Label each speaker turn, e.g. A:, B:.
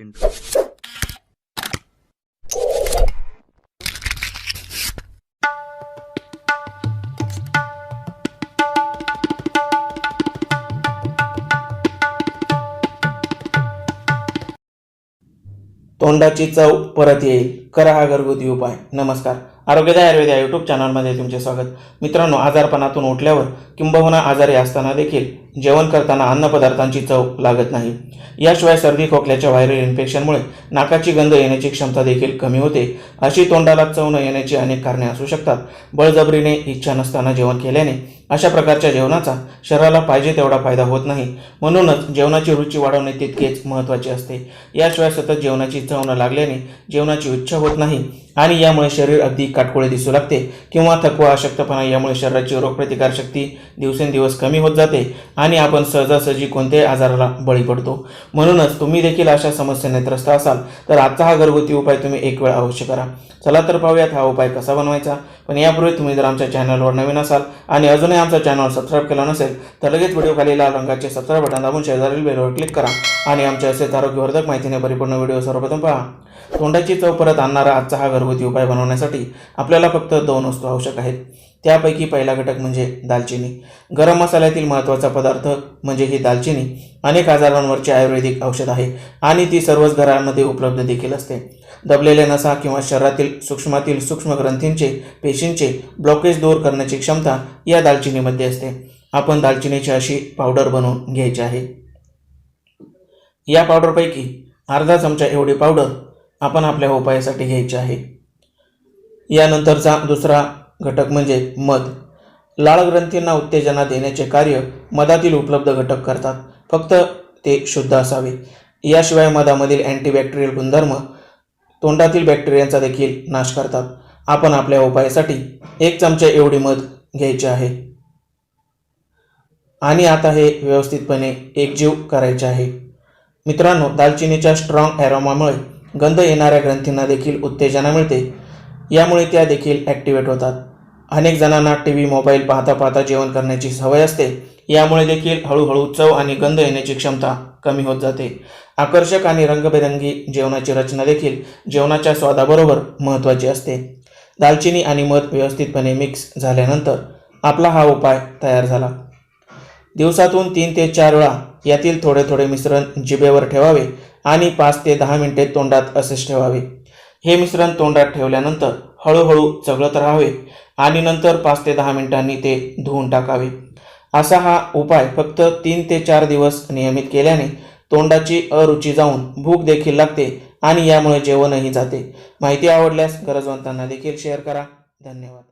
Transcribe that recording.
A: Intro
B: तोंडाची चव परत येईल. करा हा घरगुती उपाय. नमस्कार. आरोग्यदाय आयुर्वेद या यूट्यूब चॅनलमध्ये तुमचे स्वागत. मित्रांनो आजारपणातून उठल्यावर किंबहुना आजारी असताना देखील जेवण करताना अन्नपदार्थांची चव लागत नाही. याशिवाय सर्दी खोकल्याच्या व्हायरल इन्फेक्शनमुळे नाकाची गंध येण्याची क्षमता देखील कमी होते. अशी तोंडाला चव न येण्याची अनेक कारणे असू शकतात. बळजबरीने इच्छा नसताना जेवण केल्याने अशा प्रकारच्या जेवणाचा शरीराला पाहिजे तेवढा फायदा होत नाही. म्हणूनच जेवणाची रुची वाढवणे तितकेच महत्त्वाचे असते. याशिवाय सतत जेवणाची चव न लागल्याने जेवणाची इच्छा होत नाही आणि यामुळे शरीर अगदी काटकोळे दिसू लागते किंवा थकवा अशक्तपणा यामुळे शरीराची रोगप्रतिकारशक्ती दिवसेंदिवस कमी होत जाते आणि आणि आपण सहजासहजी कोणत्याही आजाराला बळी पडतो. म्हणूनच तुम्ही देखील अशा समस्येने त्रस्त असाल तर आजचा हा घरगुती उपाय तुम्ही एक वेळ अवश्य करा. चला तर पाहूयात हा उपाय कसा बनवायचा. पण यापूर्वी तुम्ही जर आमच्या चॅनलवर नवीन असाल आणि अजूनही आमचा चॅनल सबस्क्राईब केला नसेल तर लगेच व्हिडिओ खाली लाल रंगाचे सबस्क्राईब बटन दाबून शेजारील बेलवर क्लिक करा आणि आमच्या असेच आरोग्यवर्धक माहितीने परिपूर्ण व्हिडिओ सर्वप्रथम पहा. तोंडाची चव परत आणणारा आजचा हा घरगुती उपाय बनवण्यासाठी आपल्याला फक्त दोन वस्तू आवश्यक आहेत. त्यापैकी पहिला घटक म्हणजे दालचिनी. गरम मसाल्यातील महत्त्वाचा पदार्थ म्हणजे ही दालचिनी. अनेक आजारांवरचे आयुर्वेदिक औषध आहे आणि ती सर्वच घरांमध्ये उपलब्ध देखील असते. दबलेल्या नसा किंवा शरीरातील सूक्ष्मातील सूक्ष्म ग्रंथींचे पेशींचे ब्लॉकेज दूर करण्याची क्षमता या दालचिनीमध्ये असते. आपण दालचिनीची अशी पावडर बनवून घ्यायची आहे. या पावडरपैकी अर्धा चमचा एवढी पावडर आपण आपल्या उपायासाठी घ्यायचे आहे. यानंतरचा दुसरा घटक म्हणजे मध. लाळ ग्रंथींना उत्तेजना देण्याचे कार्य मधातील उपलब्ध घटक करतात. फक्त ते शुद्ध असावे. याशिवाय मधामधील अँटीबॅक्टेरियल गुणधर्म तोंडातील बॅक्टेरियांचा देखील नाश करतात. आपण आपल्या उपायासाठी एक चमचा एवढी मध घ्यायचे आहे. आणि आता हे व्यवस्थितपणे एकजीव करायचे आहे. मित्रांनो दालचिनीच्या स्ट्रॉंग ॲरोमामुळे गंध येणाऱ्या ग्रंथींना देखील उत्तेजना मिळते. यामुळे त्या देखील ॲक्टिवेट होतात. अनेक जणांना टी व्ही मोबाईल पाहता पाहता जेवण करण्याची सवय असते. यामुळे देखील हळूहळू चव आणि गंध येण्याची क्षमता कमी होत जाते. आकर्षक आणि रंगबेरंगी जेवणाची रचना देखील जेवणाच्या स्वादाबरोबर महत्त्वाची असते. दालचिनी आणि मध व्यवस्थितपणे मिक्स झाल्यानंतर आपला हा उपाय तयार झाला. दिवसातून तीन ते चार वेळा यातील थोडे थोडे मिश्रण जिभेवर ठेवावे आणि पाच ते दहा मिनिटे तोंडात असेच ठेवावे. हे मिश्रण तोंडात ठेवल्यानंतर हळूहळू चघळत राहावे आणि नंतर पाच ते दहा मिनिटांनी ते धुवून टाकावे. असा हा उपाय फक्त तीन ते चार दिवस नियमित केल्याने तोंडाची अरुची जाऊन भूक देखील लागते आणि यामुळे जेवणही जाते. माहिती आवडल्यास गरजवंतांना देखील शेअर करा. धन्यवाद.